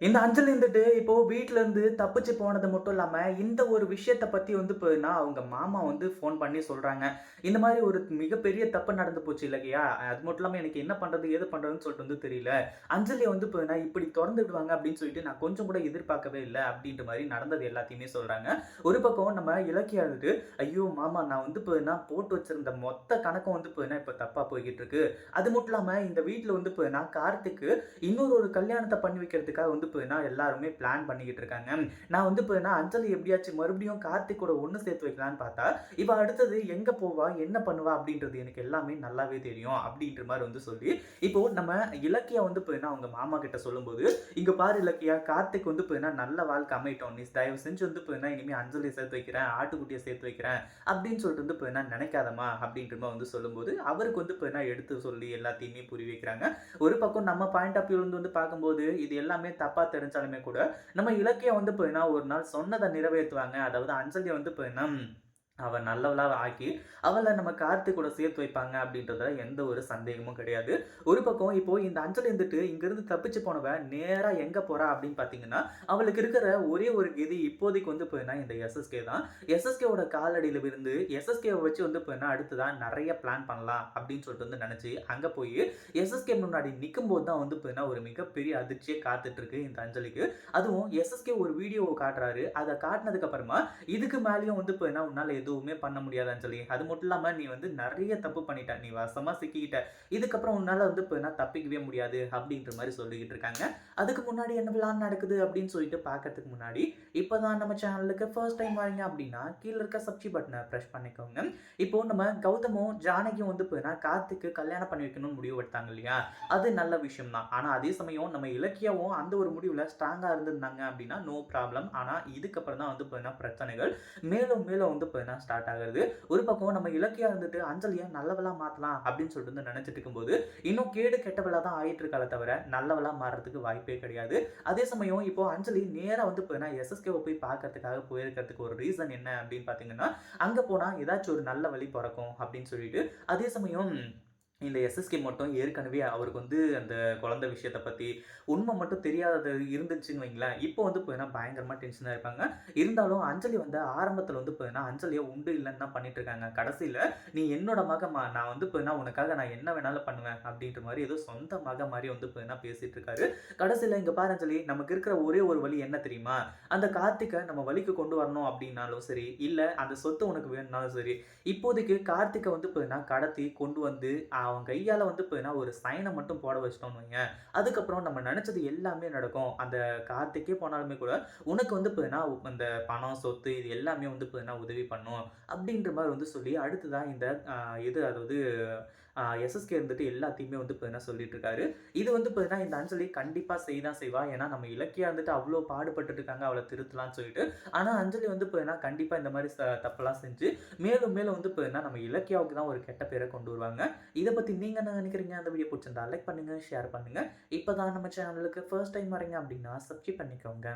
இந்த அஞ்சல் இருந்துட்டு இப்போ வீட்டுல இருந்து தப்பிச்சு போனது மட்டும் இல்லாம இந்த ஒரு விஷயத்த பத்தி வந்து போனா அவங்க மாமா வந்து ஃபோன் பண்ணி சொல்றாங்க. இந்த மாதிரி ஒரு மிகப்பெரிய தப்பு நடந்து போச்சு இல்லையா? அது மட்டும் இல்லாம எனக்கு என்ன பண்றது ஏது பண்றதுன்னு சொல்லிட்டு வந்து தெரியல. அஞ்சலி வந்து போனா இப்படி திறந்து விடுவாங்க அப்படின்னு சொல்லிட்டு நான் கொஞ்சம் கூட எதிர்பார்க்கவே இல்லை அப்படின்ற மாதிரி நடந்தது எல்லாத்தையுமே சொல்றாங்க. ஒரு பக்கம் நம்ம இலக்கியா இருந்துட்டு ஐயோ மாமா நான் வந்து போனா போட்டு வச்சிருந்த மொத்த கணக்கும் வந்து போனா இப்ப தப்பா போய்கிட்டு இருக்கு. அது மட்டும் இல்லாம இந்த வீட்டுல வந்து போனா கார்த்திக்கு இன்னொரு ஒரு கல்யாணத்தை பண்ணி வைக்கிறதுக்காக வந்து போயினா எல்லாருமே பிளான் பண்ணிக்கிட்டு இருக்காங்க. நான் வந்து போயினா அஞ்சலி எப்படியாச்சும் மறுபடியும் கார்த்திகோட ஒன்று சேர்த்து வைக்கலான்னு பார்த்தா இவ அடுத்தது எங்க போவா என்ன பண்ணுவா அப்படின்றது எனக்கு எல்லாமே நல்லாவே தெரியும் அப்படின்ற மாதிரி வந்து சொல்லி இப்போ நம்ம இலக்கியா வந்து போயினா அவங்க மாமா கிட்ட சொல்லும்போது இங்க பாரு இலக்கியா கார்த்திக் வந்து போயினா நல்ல வாழ்க்கை அமைட்டோம் நீ தயவு செஞ்சு வந்து போயினா இனிமே அஞ்சலி சேர்த்து வைக்கிறேன் ஆட்டுக்குட்டியை சேர்த்து வைக்கிறேன் அப்படின்னு சொல்லிட்டு வந்து போயினா நினைக்காதமா அப்படின்ற மாதிரி வந்து சொல்லும்போது அவருக்கு வந்து போயினா எடுத்து சொல்லி எல்லாத்தையுமே புரி வைக்கிறாங்க. ஒரு பக்கம் நம்ம பாயிண்ட் ஆஃப் வியூ வந்து பார்க்கும்போது இது எல்லாமே தப்பா தெரிஞ்சாலுமே கூட நம்ம இலக்கியம் வந்து போயினா ஒரு நாள் சொன்னதை நிறைவேற்றுவாங்க அதாவது அஞ்சலி வந்து போயினா அவள் நல்லவளாக ஆக்கி அவளை நம்ம கார்த்திக் கூட சேர்த்து வைப்பாங்க அப்படின்றதுல எந்த ஒரு சந்தேகமும் கிடையாது. ஒரு பக்கம் இப்போ இந்த அஞ்சலி இருந்துட்டு இங்கிருந்து தப்பிச்சு போனவன் நேராக எங்கே போகிறா அப்படின்னு பார்த்தீங்கன்னா அவளுக்கு இருக்கிற ஒரே ஒரு கதி இப்போதைக்கு வந்து போயின்னா இந்த எஸ்எஸ்கே தான். எஸ்எஸ்கேவோட காலடியில் இருந்து எஸ்எஸ்கேவை வச்சு வந்து போயினா அடுத்துதான் நிறைய பிளான் பண்ணலாம் அப்படின்னு சொல்லிட்டு வந்து நினச்சி அங்கே போய் எஸ்எஸ்கே முன்னாடி நிற்கும் போது தான் வந்து போயினா ஒரு மிகப்பெரிய அதிர்ச்சியை காத்துட்ருக்கு இந்த அஞ்சலிக்கு. அதுவும் எஸ்எஸ்கே ஒரு வீடியோவை காட்டுறாரு. அதை காட்டினதுக்கப்புறமா இதுக்கு மேலேயும் வந்து போயினா உன்னால் எதுவுமே எதுவுமே பண்ண முடியாது அஞ்சலி அது மட்டும் இல்லாமல் நீ வந்து நிறைய தப்பு பண்ணிட்ட. நீ வசமாக சிக்கிக்கிட்ட. இதுக்கப்புறம் உன்னால் வந்து போயினா தப்பிக்கவே முடியாது அப்படின்ற மாதிரி சொல்லிக்கிட்டு இருக்காங்க. அதுக்கு முன்னாடி என்ன விளான் நடக்குது அப்படின்னு சொல்லிட்டு பார்க்கறதுக்கு முன்னாடி இப்போ தான் நம்ம சேனலுக்கு ஃபர்ஸ்ட் டைம் வரீங்க அப்படின்னா கீழே இருக்க சப்ஸ்கிரைப் பட்டனை ப்ரெஷ் பண்ணிக்கோங்க. இப்போ நம்ம கௌதமும் ஜானகியும் வந்து போயினா கார்த்திக்கு கல்யாணம் பண்ணி வைக்கணும்னு முடிவு எடுத்தாங்க இல்லையா? அது நல்ல விஷயம் தான் ஆனால் அதே சமயம் நம்ம இலக்கியாவும் அந்த ஒரு முடிவில் ஸ்ட்ராங்காக இருந்திருந்தாங்க அப்படின்னா நோ ப்ராப்ளம் ஆனால் இதுக்கப்புறம் தான் வந்து போயினா பிரச்சனைகள்? மேலும் மேலும் வந்து போயினா ஸ்டார்ட் ஆகுது ஒரு பக்கம் நம்ம இலக்கியா இருந்துட்டு அஞ்சலியை நல்லவளா மாற்றலாம் அப்படின்னு சொல்லிட்டு வந்து நினைச்சிட்டு இருக்கும்போது இன்னும் கேடு கெட்டவளா தான் ஆயிட்டு இருக்கால தவிர நல்லவளா மாறுறதுக்கு வாய்ப்பே கிடையாது. அதே சமயம் இப்போ அஞ்சலி நேராக வந்து போனால் எஸ்எஸ்கேவை போய் பார்க்கறதுக்காக போயிருக்கிறதுக்கு ஒரு ரீசன் என்ன அப்படின்னு பார்த்தீங்கன்னா அங்கே போனால் ஏதாச்சும் ஒரு நல்ல வழி பிறக்கும் அப்படின்னு சொல்லிட்டு அதே சமயம் இந்த எஸ்எஸ்கே மட்டும் ஏற்கனவே அவருக்கு வந்து அந்த குழந்தை விஷயத்தை பற்றி உண்மை மட்டும் தெரியாதது இருந்துச்சுன்னு வைங்களேன். இப்போ வந்து போயினா பயங்கரமாக டென்ஷனாக இருப்பாங்க. இருந்தாலும் அஞ்சலி வந்து ஆரம்பத்தில் வந்து போயினா அஞ்சலியை உண்டு இல்லைன்னு தான் பண்ணிட்டு இருக்காங்க. கடைசியில் நீ என்னோட மகமா நான் வந்து போயினா உனக்காக நான் என்ன வேணாலும் பண்ணுவேன் அப்படின்ற மாதிரி ஏதோ சொந்த மக மாதிரி வந்து போயினா பேசிட்டு இருக்காரு. கடைசியில் இங்கே பாரு அஞ்சலி நமக்கு இருக்கிற ஒரே ஒரு வழி என்ன தெரியுமா? அந்த கார்த்திகை நம்ம வழிக்கு கொண்டு வரணும் அப்படின்னாலும் சரி இல்லை அந்த சொத்து உனக்கு வேணும்னாலும் சரி இப்போதைக்கு கார்த்திகை வந்து போயினா கடத்தி கொண்டு வந்து அவன் கையால் வந்து போயினா ஒரு சைனை மட்டும் போட வச்சிட்டோம்னு வைங்க அதுக்கப்புறம் நம்ம நினச்சது எல்லாமே நடக்கும். அந்த கார்த்திக்கே போனாலுமே கூட உனக்கு வந்து போயினா அந்த பணம் சொத்து இது எல்லாமே வந்து போயினா உதவி பண்ணும் அப்படின்ற மாதிரி வந்து சொல்லி அடுத்ததான் இந்த இது அதாவது எஸ்எஸ்கே இருந்துட்டு எல்லாத்தையுமே வந்து பார்த்தீங்கன்னா சொல்லிட்டு இருக்காரு இது வந்து பார்த்தீங்கன்னா இந்த அஞ்சலி கண்டிப்பாக செய்தான் செய்வா. ஏன்னா நம்ம இலக்கியா வந்துட்டு அவ்வளோ பாடுபட்டு இருக்காங்க அவளை திருத்தலாம்னு சொல்லிட்டு. ஆனால் அஞ்சலி வந்து பார்த்தீங்கன்னா கண்டிப்பாக இந்த மாதிரி ச- தப்பெல்லாம் செஞ்சு மேலும் மேலும் வந்து பார்த்தீங்கன்னா நம்ம இலக்கியாவுக்கு தான் ஒரு கெட்ட பேரை கொண்டு வருவாங்க. இதை பற்றி நீங்கள் என்ன நினைக்கிறீங்க? அந்த வீடியோ பிடிச்சிருந்தா லைக் பண்ணுங்கள் ஷேர் பண்ணுங்கள் இப்போ தான் நம்ம சேனலுக்கு ஃபர்ஸ்ட் டைம் வரீங்க அப்படின்னா சப்ஸ்கிரைப் பண்ணிக்கோங்க.